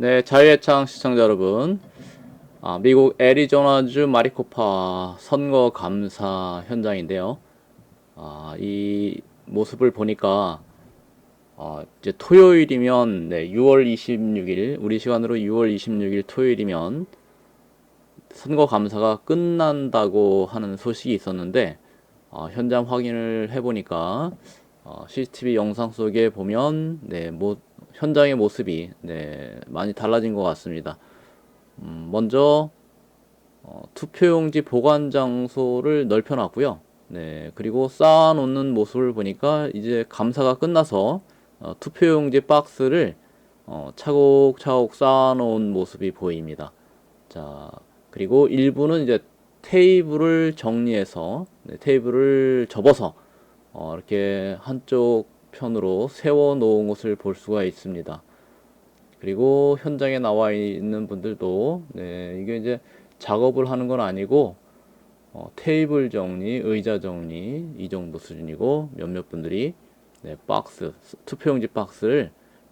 네, 자유의 창 시청자 여러분. 아, 미국 애리조나주 마리코파 선거 감사 현장인데요. 아, 이 모습을 보니까 어, 이제 토요일이면 네, 6월 26일 우리 시간으로 6월 26일 토요일이면 선거 감사가 끝난다고 하는 소식이 있었는데 어, 현장 확인을 해보니까 어, CCTV 영상 속에 보면 네, 뭐, 현장의 모습이 네, 많이 달라진 것 같습니다. 음, 먼저 어, 투표용지 보관 장소를 넓혀놨고요. 네, 그리고 쌓아놓는 모습을 보니까 이제 감사가 끝나서 어, 투표용지 박스를 어, 차곡차곡 쌓아놓은 모습이 보입니다. 자, 그리고 일부는 이제 테이블을 정리해서 네, 테이블을 접어서 어, 이렇게 한쪽 편으로 세워 놓은 것을 볼 수가 있습니다. 그리고 현장에 나와 있는 분들도 네, 이게 이제 작업을 하는 건 아니고 어, 테이블 정리, 의자 정리 이 정도 수준이고 몇몇 분들이 네, 박스, 투표용지 박스를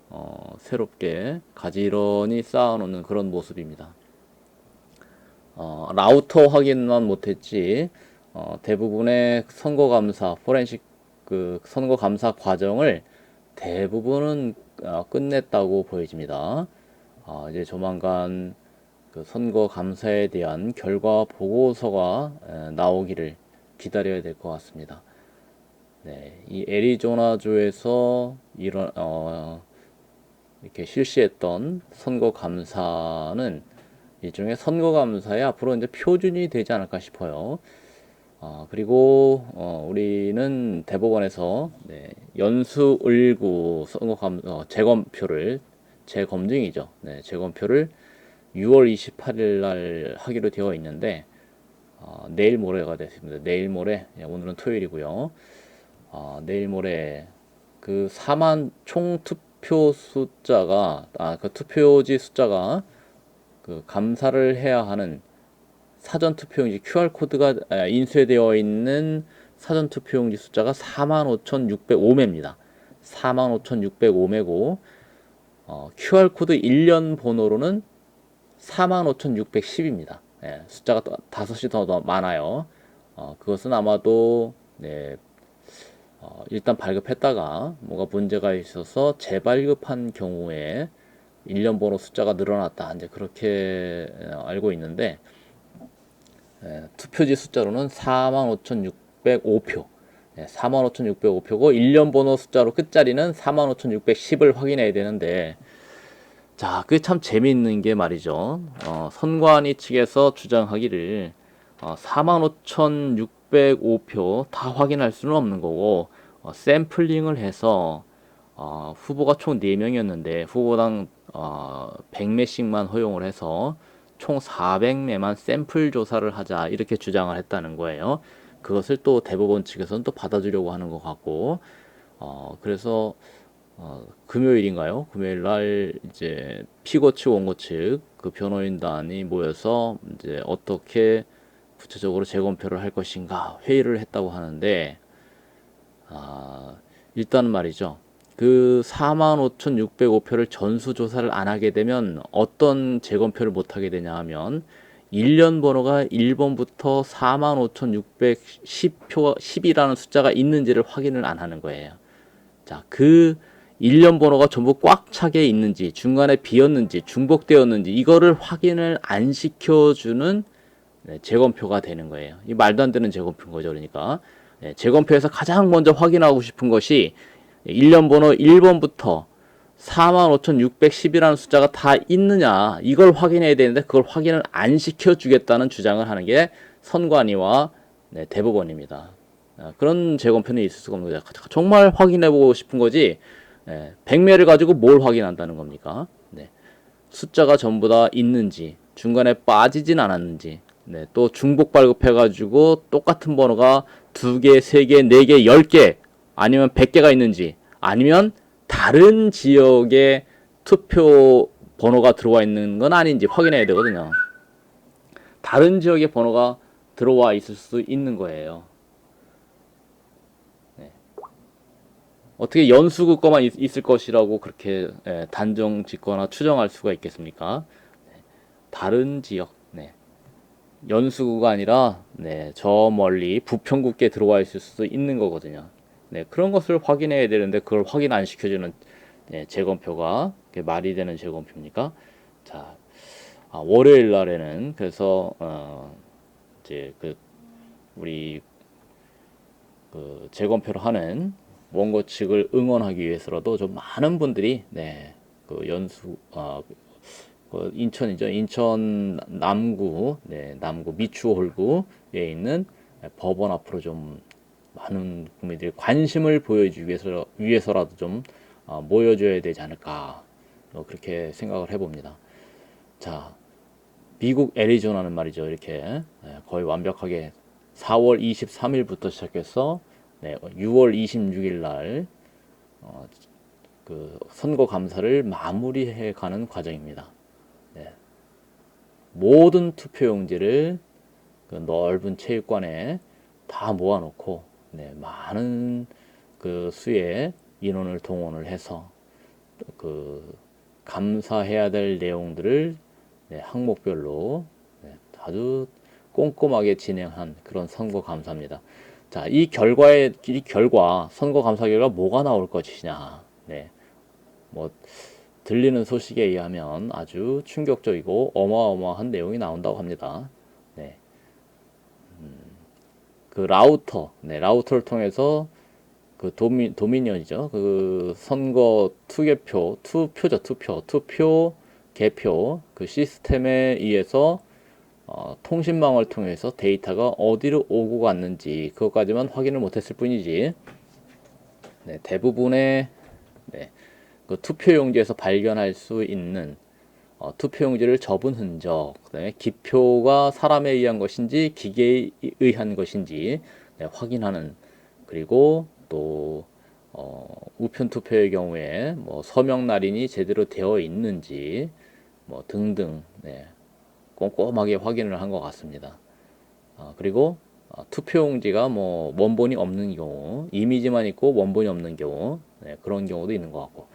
어, 새롭게 가지런히 쌓아놓는 그런 모습입니다. 어, 라우터 확인만 못했지 어, 대부분의 선거 감사, 포렌식 그 선거 감사 과정을 대부분은 어, 끝냈다고 보여집니다. 어, 이제 조만간 그 선거 감사에 대한 결과 보고서가 에, 나오기를 기다려야 될 것 같습니다. 네, 이 애리조나주에서 이런 어, 이렇게 실시했던 선거 감사는 일종의 선거 감사에 앞으로 이제 표준이 되지 않을까 싶어요. 어, 그리고 어, 우리는 대법원에서 네, 연수 을구 선거감 어, 재검표를 재검증이죠. 네, 재검표를 6월 28일 날 하기로 되어 있는데 어, 내일 모레가 됐습니다. 내일 모레 예, 오늘은 토요일이고요. 어, 내일 모레 그 4만 총 투표 숫자가 아 그 투표지 숫자가 그 감사를 해야 하는 사전 투표용지 QR 코드가 아, 인쇄되어 있는 사전 투표용지 숫자가 45,605매입니다. 45,605매고 어, QR 코드 1년 번호로는 45,610입니다. 예, 숫자가 또 다섯이 더, 더 많아요. 어, 그것은 아마도 네, 어, 일단 발급했다가 뭐가 문제가 있어서 재발급한 경우에 1년 번호 숫자가 늘어났다. 이제 그렇게 알고 있는데 예, 투표지 숫자로는 45,605표. 예, 45,605표고 1년 번호 숫자로 끝자리는 45,610을 확인해야 되는데 자, 그게 참 재미있는 게 말이죠. 어, 선관위 측에서 주장하기를 어, 45,605표 다 확인할 수는 없는 거고 어, 샘플링을 해서 어, 후보가 총 4명이었는데 후보당 어, 100매씩만 허용을 해서 총 400매만 샘플 조사를 하자 이렇게 주장을 했다는 거예요. 그것을 또 대법원 측에서는 또 받아주려고 하는 것 같고 어, 그래서 어, 금요일인가요? 금요일 날 이제 피고 측, 원고 측 그 변호인단이 모여서 이제 어떻게 구체적으로 재검표를 할 것인가 회의를 했다고 하는데 아, 일단은 말이죠. 그 45,605표를 전수조사를 안 하게 되면 어떤 재검표를 못 하게 되냐 하면 1년 번호가 1번부터 45,610표 10이라는 숫자가 있는지를 확인을 안 하는 거예요. 자, 그 1년 번호가 전부 꽉 차게 있는지, 중간에 비었는지, 중복되었는지, 이거를 확인을 안 시켜주는 네, 재검표가 되는 거예요. 이 말도 안 되는 재검표인 거죠. 그러니까. 네, 재검표에서 가장 먼저 확인하고 싶은 것이 1년 번호 1번부터 45,610이라는 숫자가 다 있느냐, 이걸 확인해야 되는데 그걸 확인을 안 시켜주겠다는 주장을 하는 게 선관위와 네, 대법원입니다. 아, 그런 재검표는 있을 수가 없는 거죠. 정말 확인해보고 싶은 거지, 네, 100매를 가지고 뭘 확인한다는 겁니까? 네, 숫자가 전부 다 있는지, 중간에 빠지진 않았는지, 네, 또 중복 발급해가지고 똑같은 번호가 두 개, 세 개, 네 개, 열 개, 아니면 100개가 있는지, 아니면 다른 지역에 투표 번호가 들어와 있는 건 아닌지 확인해야 되거든요. 다른 지역에 번호가 들어와 있을 수 있는 거예요. 네. 어떻게 연수구 거만 있, 있을 것이라고 그렇게 예, 단정 짓거나 추정할 수가 있겠습니까? 네, 다른 지역, 네. 연수구가 아니라 네, 저 멀리 부평구께 들어와 있을 수도 있는 거거든요. 네, 그런 것을 확인해야 되는데 그걸 확인 안 시켜주는 네, 재검표가 말이 되는 재검표입니까? 자, 아, 월요일 날에는 그래서 어, 이제 그 우리 그 재검표를 하는 원고 측을 응원하기 위해서라도 좀 많은 분들이 네, 그 연수 아, 그 인천이죠. 인천 남구, 네, 남구 미추홀구에 있는 법원 앞으로 좀 많은 국민들이 관심을 보여주기 위해서 위해서라도 좀 어, 모여줘야 되지 않을까 어, 그렇게 생각을 해봅니다. 자, 미국 애리조나는 말이죠. 이렇게 네, 거의 완벽하게 4월 23일부터 시작해서 네, 6월 26일 날 어, 그 선거 감사를 마무리해 가는 과정입니다. 네. 모든 투표용지를 그 넓은 체육관에 다 모아놓고 네, 많은 그 수의 인원을 동원을 해서 그 감사해야 될 내용들을 네, 항목별로 네, 아주 꼼꼼하게 진행한 그런 선거 감사입니다. 자, 이 결과의 이 결과 선거 감사 결과 뭐가 나올 것이냐. 네. 뭐 들리는 소식에 의하면 아주 충격적이고 어마어마한 내용이 나온다고 합니다. 네. 음, 그 라우터, 네, 라우터를 통해서 그 도미, 도미니언이죠. 그 선거 투개표, 투표죠, 투표, 투표, 개표. 그 시스템에 의해서 어, 통신망을 통해서 데이터가 어디로 오고 갔는지 그것까지만 확인을 못했을 뿐이지. 네, 대부분의 네, 그 투표용지에서 발견할 수 있는 어, 투표용지를 접은 흔적, 그다음에 기표가 사람에 의한 것인지 기계에 의한 것인지 네, 확인하는 그리고 또 어, 우편 투표의 경우에 뭐 서명 날인이 제대로 되어 있는지 뭐 등등 네, 꼼꼼하게 확인을 한 것 같습니다. 어, 그리고 어, 투표용지가 뭐 원본이 없는 경우, 이미지만 있고 원본이 없는 경우 네, 그런 경우도 있는 것 같고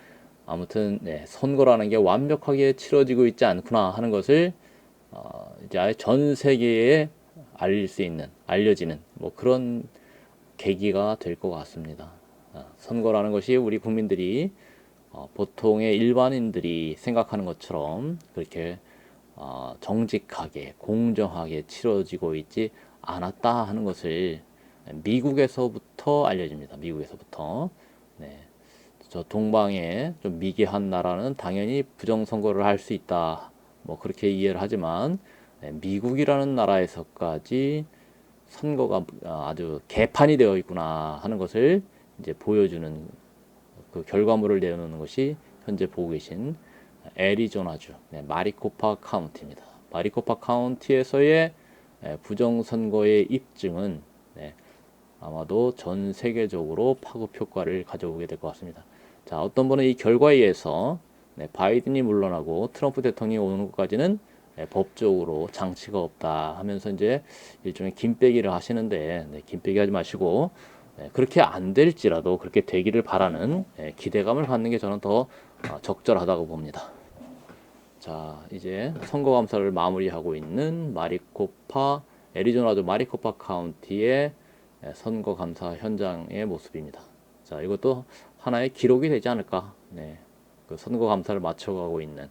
아무튼 네, 선거라는 게 완벽하게 치러지고 있지 않구나 하는 것을 어, 이제 아예 전 세계에 알릴 수 있는 알려지는 뭐 그런 계기가 될 것 같습니다. 어, 선거라는 것이 우리 국민들이 어, 보통의 일반인들이 생각하는 것처럼 그렇게 어, 정직하게 공정하게 치러지고 있지 않았다 하는 것을 미국에서부터 알려집니다. 미국에서부터 네. 저 동방의 좀 미개한 나라는 당연히 부정 선거를 할 수 있다. 뭐 그렇게 이해를 하지만 네, 미국이라는 나라에서까지 선거가 아주 개판이 되어 있구나 하는 것을 이제 보여주는 그 결과물을 내놓는 것이 현재 보고 계신 애리조나주 네, 마리코파 카운티입니다. 마리코파 카운티에서의 네, 부정선거의 입증은 네, 아마도 전 세계적으로 파급 효과를 가져오게 될 것 같습니다. 자, 어떤 분은 이 결과에 의해서 네, 바이든이 물러나고 트럼프 대통령이 오는 것까지는 네, 법적으로 장치가 없다 하면서 이제 일종의 김빼기를 하시는데 네, 김빼기 하지 마시고 네, 그렇게 안 될지라도 그렇게 되기를 바라는 네, 기대감을 갖는 게 저는 더 어, 적절하다고 봅니다. 자, 이제 선거 감사를 마무리하고 있는 마리코파 애리조나주 마리코파 카운티의 네, 선거 감사 현장의 모습입니다. 자, 이것도 하나의 기록이 되지 않을까? 네, 그 선거 감사를 마쳐가고 있는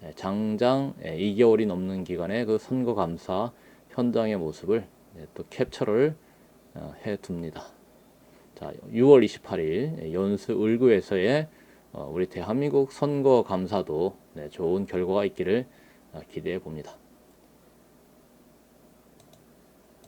네, 장장 2개월이 넘는 기간의 그 선거 감사 현장의 모습을 네, 또 캡처를 어, 해 둡니다. 자, 6월 28일 연수 을구에서의 어, 우리 대한민국 선거 감사도 네, 좋은 결과가 있기를 어, 기대해 봅니다.